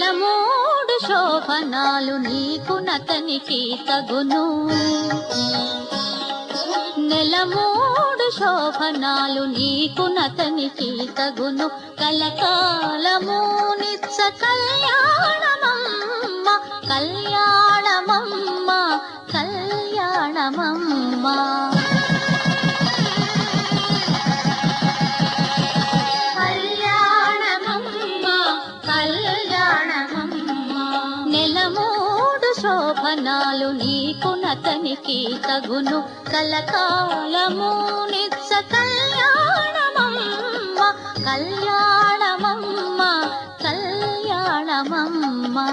మూడు శోభనాలు నీకు నతనికి తగును నెల మూడు శోభనాలు నీకు నతనికి తగును కలకాలము నిత్స కళ్యాణమమ్మ కళ్యాణమమ్మ కళ్యాణమమ్మ కళ్యాణమమ్మ. వనాలు నీకు నతనికి తగును. కలకాలము నిత్య కళ్యాణమమ్మ కళ్యాణమమ్మ కళ్యాణమమ్మా.